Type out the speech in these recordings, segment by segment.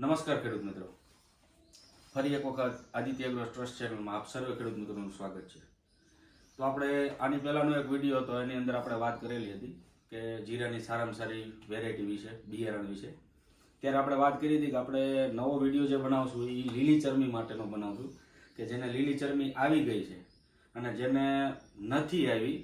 નમસ્કાર ખેડૂત મિત્રો. ફરી એક વખત આદિત્ય એગ્રો ટ્રસ્ટ ચેનલમાં આપ સર્વે ખેડૂત મિત્રોનું સ્વાગત છે. તો આપણે આની પહેલાંનો એક વીડિયો હતો, એની અંદર આપણે વાત કરેલી હતી કે જીરાની સારામાં સારી વેરાયટી વિશે, બિયારણ વિશે. ત્યારે આપણે વાત કરી હતી કે આપણે નવો વીડિયો જે બનાવશું એ લીલી ચરમી માટેનો બનાવશું, કે જેને લીલી ચરમી આવી ગઈ છે અને જેને નથી આવી,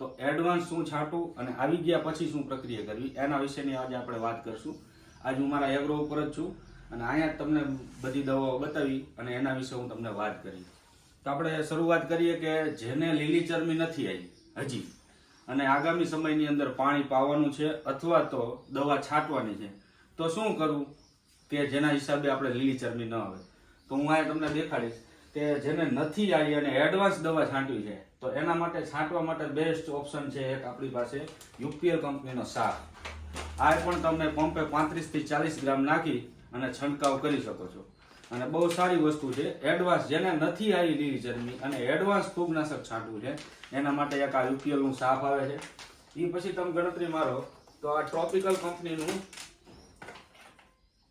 તો એડવાન્સ શું છાંટવું અને આવી ગયા પછી શું પ્રક્રિયા કરવી, એના વિશેની આજે આપણે વાત કરશું. આજે હું મારા એગ્રો ઉપર જ છું. અને અહીંયા તમને બધી દવાઓ બતાવી અને એના વિશે હું તમને વાત કરી. તો આપણે શરૂઆત કરીએ કે જેને લીલી ચરમી નથી આવી, હજી, અને આગામી સમયની અંદર પાણી પાવાનું છે અથવા તો દવા છાંટવાની છે, તો શું કરવું કે જેના હિસાબે આપણે લીલી ચરમી ન આવે? તો હું અહીંયા તમને દેખાડીશ કે જેને નથી આવી અને એડવાન્સ દવા છાંટવી છે, તો એના માટે છાંટવા માટે બેસ્ટ ઓપ્શન છે એક આપણી પાસે યુપીએલ કંપનીનો સાર આ પણ તમને પંપે પાંત્રીસથી ચાલીસ ગ્રામ નાખી અને છંટકાવ કરી શકો છો. અને બહુ સારી વસ્તુ છે. એડવાન્સ જેને નથી આવી લીલી ચરમી અને એડવાન્સ ફૂગનાશક છાંટવું છે, એના માટે એક આ યુપીએલનું સાફ આવે છે. એ પછી તમે ગણતરી મારો, તો આ ટ્રોપિકલ કંપનીનું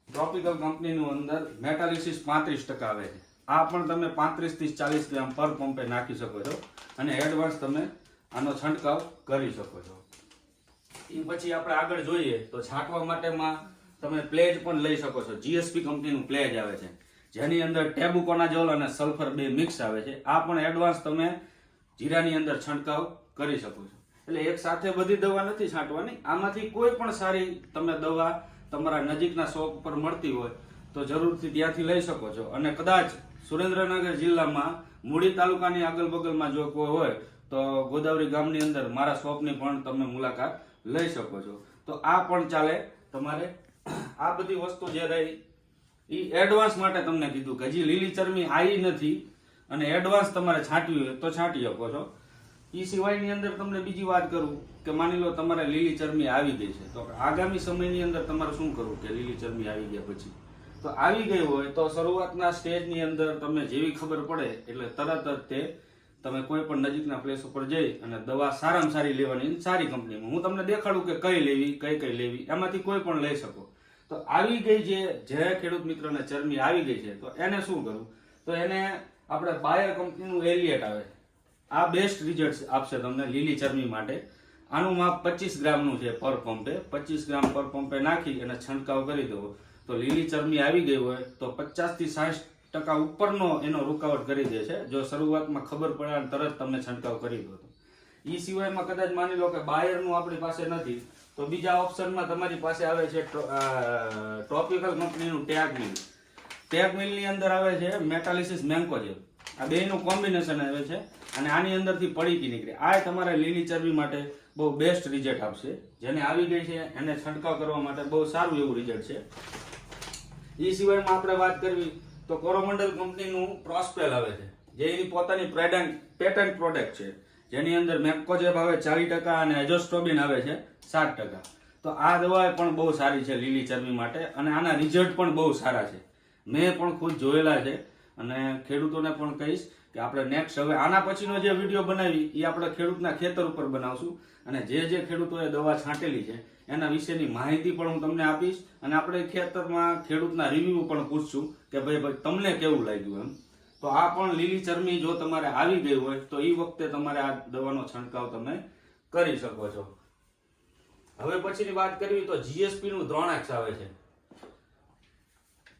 ટ્રોપિકલ કંપનીનું અંદર મેટાલિસિસ પાંત્રીસ ટકા આવે છે. આ પણ તમે પાંત્રીસથી ચાલીસ ગ્રામ પર પંપે નાખી શકો છો. અને એડવાન્સ તમે આનો છંટકાવ કરી શકો છો. એ પછી આપણે આગળ જોઈએ, તો છાંટવા માટેમાં તમે પ્લેજ પણ લઈ શકો છો. જીએસપી કંપનીનું પ્લેજ આવે છે. જેની અંદર ટેબુકોનાજોલ અને સલ્ફર બે મિક્સ આવે છે. આ પણ એડવાન્સ તમે જીરાની અંદર છંટકાવ કરી શકો છો. એટલે એક સાથે બધી દવા નથી છાંટવાની. આમાંથી કોઈ પણ સારી તમે દવા તમારા નજીકના શોપ પર મળતી હોય તો જરૂરથી ત્યાંથી લઈ શકો છો. અને કદાચ સુરેન્દ્રનગર જિલ્લામાં મૂડી તાલુકાની આગળ બગલમાં જો કોઈ હોય તો ગોદાવરી ગામની અંદર મારા શોપની પણ તમે મુલાકાત લઈ શકો છો. તો આ પણ ચાલે તમારે આ બધી વસ્તુ જે રહી એ એડવાન્સ માટે તમને કીધું કે હજી લીલી ચરમી આવી નથી અને એડવાન્સ તમારે છાંટવી હોય તો છાંટી શકો છો. એ સિવાયની અંદર તમને બીજી વાત કરું કે માની લો તમારે લીલી ચરમી આવી ગઈ છે, તો આગામી સમયની અંદર તમારે શું કરવું કે લીલી ચરમી આવી ગયા પછી? તો આવી ગઈ હોય તો શરૂઆતના સ્ટેજની અંદર તમને જેવી ખબર પડે એટલે તરત જ તે તમે કોઈ પણ નજીકના પ્લેસ ઉપર જઈ અને દવા સારામાં સારી લેવાની સારી કંપનીમાં હું તમને દેખાડું કે કઈ લેવી, કઈ કઈ લેવી, એમાંથી કોઈ પણ લઈ શકો. તો આવી ગઈ જે જે ખેડૂત મિત્રોને ચરમી આવી ગઈ છે, તો એને શું કરવું તો એને આપણે બાયર કંપનીનું એલિયટ આવે આ બેસ્ટ રિઝલ્ટ આપશે તમને લીલી ચરમી માટે. આનું માપ પચીસ ગ્રામનું છે પર પંપે. પચીસ ગ્રામ પર પંપે નાખી અને છંટકાવ કરી દેવો તો લીલી ચરમી આવી ગઈ હોય તો પચાસથી સાઠ ટકા ઉપરનો એનો રૂકાવટ કરી દે છે. જો શરૂઆતમાં ખબર પડે તરત તમે છંટકાવ કરી દો. એ સિવાયમાં કદાચ માની લો કે બાયરનું આપણી પાસે નથી. તો બીજા ઓપ્શનમાં તમારી પાસે આવે છે ટોપિકલ કંપનીનું ટેગ મિલ ટેગ મિલની અંદર આવે છે મેટાલિસિસ મેન્કોજેલ આ બેનું કોમ્બિનેશન આવે છે અને આની અંદરથી પડીકી નીકળે. આ તમારે લીલી ચરબી માટે બહુ બેસ્ટ રિઝલ્ટ આપશે. જેને આવી ગઈ છે એને છંટકાવ કરવા માટે બહુ સારું એવું રિઝલ્ટ છે. એ સિવાયમાં આપણે વાત કરવી તો કોરોમંડલ કંપનીનું પ્રોસ્પેલ આવે છે. જે એની પોતાની પેટન્ટ પેટન્ટ પ્રોડક્ટ છે. જેની અંદર મેકોજેબ આવે ચાલીસ ટકા અને એજોસ્ટ્રોબિન આવે છે સાત ટકા. તો આ દવા પણ બહુ સારી છે લીલી ચરબી માટે અને આના રિઝલ્ટ પણ બહુ સારા છે. મેં પણ ખુદ જોયેલા છે અને ખેડૂતોને પણ કહીશ કે આપણે નેક્સ્ટ હવે આના પછીનો જે વીડિયો બનાવી એ આપણે ખેડૂતના ખેતર ઉપર બનાવશું. અને જે જે ખેડૂતોએ દવા છાંટેલી છે, એના વિશેની માહિતી પણ હું તમને આપીશ. અને આપણે ખેતરમાં ખેડૂતના રિવ્યુ પણ પૂછશું કે ભાઈ ભાઈ, તમને કેવું લાગ્યું એમ? તો આ પણ લીલી ચરમી જો તમારે આવી ગઈ હોય, તો એ વખતે તમારે આ દવાનો છંટકાવ તમે કરી શકો છો. હવે પછીની વાત કરવી તો જીએસપી નું દ્રોણાક્ષ આવે છે.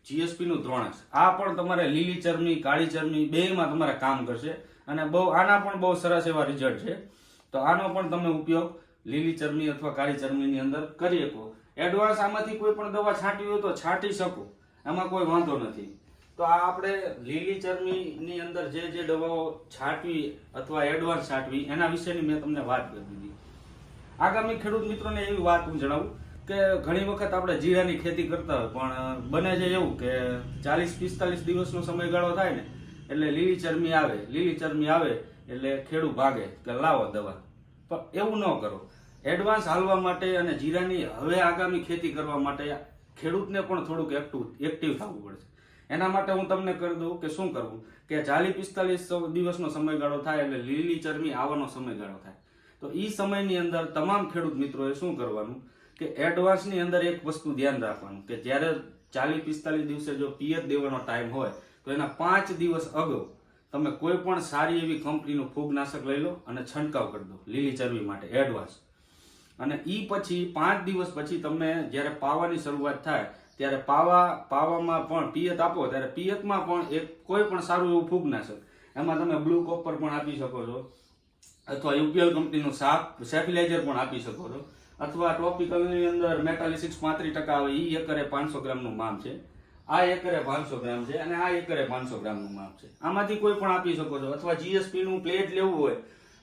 જીએસપી નું દ્રોણાક્ષ. આ પણ તમારે લીલી ચરમી કાળી ચરમી બેયમાં તમારે કામ કરશે અને બહુ, આના પણ બહુ સરસ એવા રિઝલ્ટ છે. તો આનો પણ તમે ઉપયોગ લીલી ચરમી અથવા કાળી ચરમીની અંદર કરી શકો. એડવાન્સ આમાંથી કોઈ પણ દવા છાંટવી હોય તો છાંટી શકો. એમાં કોઈ વાંધો નથી. તો આ આપણે લીલી ચરમીની અંદર જે જે દવાઓ છાંટવી અથવા એડવાન્સ છાંટવી, એના વિશેની મેં તમને વાત કરી દીધી. આગામી ખેડૂત મિત્રોને એવી વાત હું જણાવું કે ઘણી વખત આપણે જીરાની ખેતી કરતા હોય, પણ બને છે એવું કે ચાલીસ પિસ્તાલીસ દિવસનો સમયગાળો થાય ને, એટલે લીલી ચરમી આવે, લીલી ચરમી આવે, એટલે ખેડૂત ભાગે કે લાવો દવા. પણ એવું ન કરો. એડવાન્સ હાલવા માટે અને જીરાની હવે આગામી ખેતી કરવા માટે ખેડૂતને પણ થોડુંક એક્ટિવ એક્ટિવ થવું પડશે. એના માટે હું તમને કરી દઉં કે શું કરવું? કે ચાલીસ પિસ્તાલીસ દિવસનો સમયગાળો થાય એટલે લીલી ચરમી આવવાનો સમયગાળો થાય. તો એ સમયની અંદર તમામ ખેડૂત મિત્રોએ શું કરવાનું? કે એડવાન્સની અંદર એક વસ્તુ ધ્યાન રાખવાનું કે જ્યારે ચાલીસ પિસ્તાલીસ દિવસે જો પિયત દેવાનો ટાઈમ હોય, તો એના પાંચ દિવસ અગાઉ તમે કોઈ પણ સારી એવી કંપનીનું ફૂગનાશક લઈ લો અને છંટકાવ કરી દો લીલી ચરબી માટે, એડવાન્સ. અને એ પછી પાંચ દિવસ પછી તમે જ્યારે પાવાની શરૂઆત થાય ત્યારે પાવા, પાવામાં પણ પિયત આપો, ત્યારે પિયતમાં પણ એક કોઈ પણ સારું એવું ફૂગનાશક એમાં તમે બ્લુ કોપર પણ આપી શકો છો. અથવા યુપીએલ કંપનીનું સાપ સેફિલાઇઝર પણ આપી શકો છો. અથવા ટોપિકલની અંદર મેટાલિસિક્સ પાંત્રીસ ટકા આવે એ એકરે પાંચસો ગ્રામનું માપ છે. આ એકરે પાંચસો ગ્રામ છે અને આ એકરે પાંચસો ગ્રામનું માપ છે. આમાંથી કોઈ પણ આપી શકો છો. અથવા જીએસપીનું પ્લેટ લેવું હોય,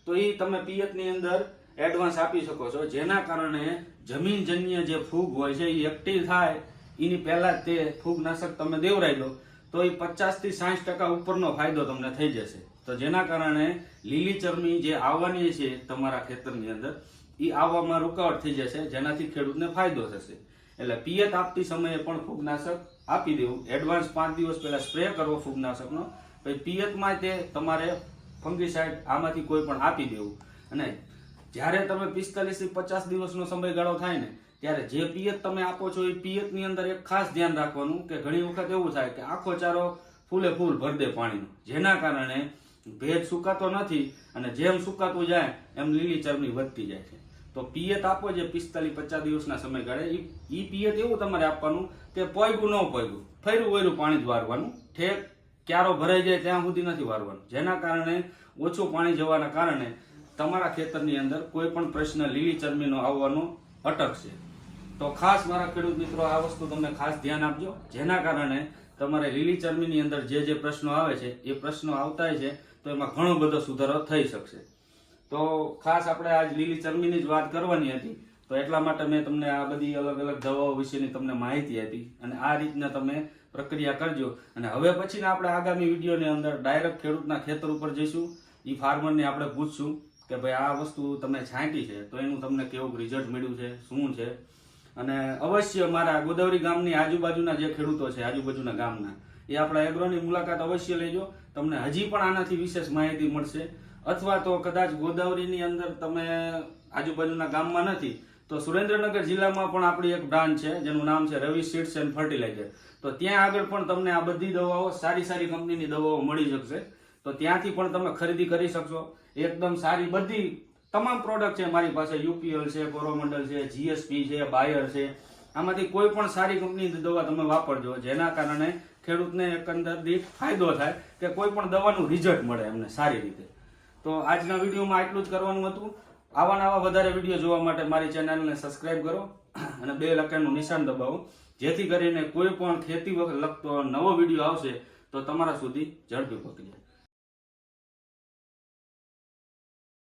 તો એ તમે પિયતની અંદર એડવાન્સ આપી શકો છો. જેના કારણે જમીનજન્ય જે ફૂગ હોય છે એ એકટી થાય એની પહેલા તે ફૂગનાશક તમે દેવરાઈ લો, તો એ પચાસથી સાઠ ટકા ઉપરનો ફાયદો તમને થઈ જશે. તો જેના કારણે લીલી ચરમી જે આવવાની છે તમારા ખેતરની અંદર એ આવવામાં રૂકાવટ થઈ જશે, જેનાથી ખેડૂતને ફાયદો થશે. એટલે પિયત આપતી સમયે પણ ફૂગનાશક આપી દેવું. એડવાન્સ પાંચ દિવસ પહેલાં સ્પ્રે કરવો ફૂગનાશકનો, પછી પિયતમાં તે તમારે ફંગીસાઇડ આમાંથી કોઈ પણ આપી દેવું. અને જ્યારે તમે પિસ્તાલીસથી પચાસ દિવસનો સમયગાળો થાય ને ત્યારે જે પિયત તમે આપો છો એ પિયતની અંદર એક ખાસ ધ્યાન રાખવાનું કે ઘણી વખત એવું થાય કે આખો ચારો ફૂલે ફૂલ ભર દે પાણીનો. જેના કારણે ભેજ સુકાતો નથી અને જેમ સુકાતું જાય એમ લીલી ચરબી વધતી જાય છે. તો પિયત આપો જે પિસ્તાલીસ પચાસ દિવસના સમયગાળે એ પિયત એવું તમારે આપવાનું કે પોયગું ન પોયગું. ફર્યું વયરું પાણી જ વારવાનું. ઠેક, ક્યારો ભરાઈ જાય ત્યાં સુધી નથી વારવાનું. જેના કારણે ઓછું પાણી જવાના કારણે તમારા ખેતરની અંદર કોઈ પણ પ્રશ્ન લીલી ચરબીનો આવવાનો અટકશે. તો ખાસ મારા ખેડૂત મિત્રો, આ વસ્તુ તમે ખાસ ધ્યાન આપજો. જેના કારણે તમારે લીલી ચરમીની અંદર જે જે પ્રશ્નો આવે છે, એ પ્રશ્નો આવતા છે, તો એમાં ઘણો બધો સુધારો થઈ શકશે. તો ખાસ આપણે આજ લીલી ચરમીની જ વાત કરવાની હતી, તો એટલા માટે મેં તમને આ બધી અલગ અલગ દવાઓ વિશેની તમને માહિતી આપી અને આ રીતના તમે પ્રક્રિયા કરજો. અને હવે પછીના આપણે આગામી વિડીયોની અંદર ડાયરેક્ટ ખેડૂતના ખેતર ઉપર જઈશું. એ ફાર્મરને આપણે પૂછશું કે ભાઈ આ વસ્તુ તમે છાંટી છે, તો એનું તમને કેવું રિઝલ્ટ મળ્યું છે, શું છે? અને અવશ્ય મારા ગોદાવરી ગામની આજુબાજુના જે ખેડૂતો છે, આજુબાજુના ગામના, એ આપણા એગ્રોની મુલાકાત અવશ્ય લેજો. તમને હજી પણ આનાથી વિશેષ માહિતી મળશે. અથવા તો કદાચ ગોદાવરીની અંદર તમે આજુબાજુના ગામમાં નથી, તો સુરેન્દ્રનગર જિલ્લામાં પણ આપણી એક બ્રાન્ચ છે, જેનું નામ છે રવિ સીડ્સ એન્ડ ફર્ટિલાઇઝર. તો ત્યાં આગળ પણ તમને આ બધી દવાઓ, સારી સારી કંપનીની દવાઓ મળી શકશે. તો ત્યાંથી પણ તમે ખરીદી કરી શકશો. એકદમ સારી બધી તમામ પ્રોડક્ટ છે મારી પાસે યુપીએલ છે, કોરોમંડલ છે જીએસપી છે, બાયર છે. આમાંથી કોઈ પણ સારી કંપનીની દવા તમે વાપરજો. જેના કારણે ખેડૂતને એકંદર દીઠ ફાયદો થાય કે કોઈ પણ દવાનું રિઝલ્ટ મળે એમને સારી રીતે. તો આજના વિડીયોમાં આટલું જ કરવાનું હતું. આવા નવા વધારે વીડિયો જોવા માટે મારી ચેનલને સબસ્ક્રાઇબ કરો અને બે લખાણનું નિશાન દબાવો. જેથી કરીને કોઈ પણ ખેતી વખત લગતો નવો વીડિયો આવશે તો તમારા સુધી ઝડપી પહોંચી જાય.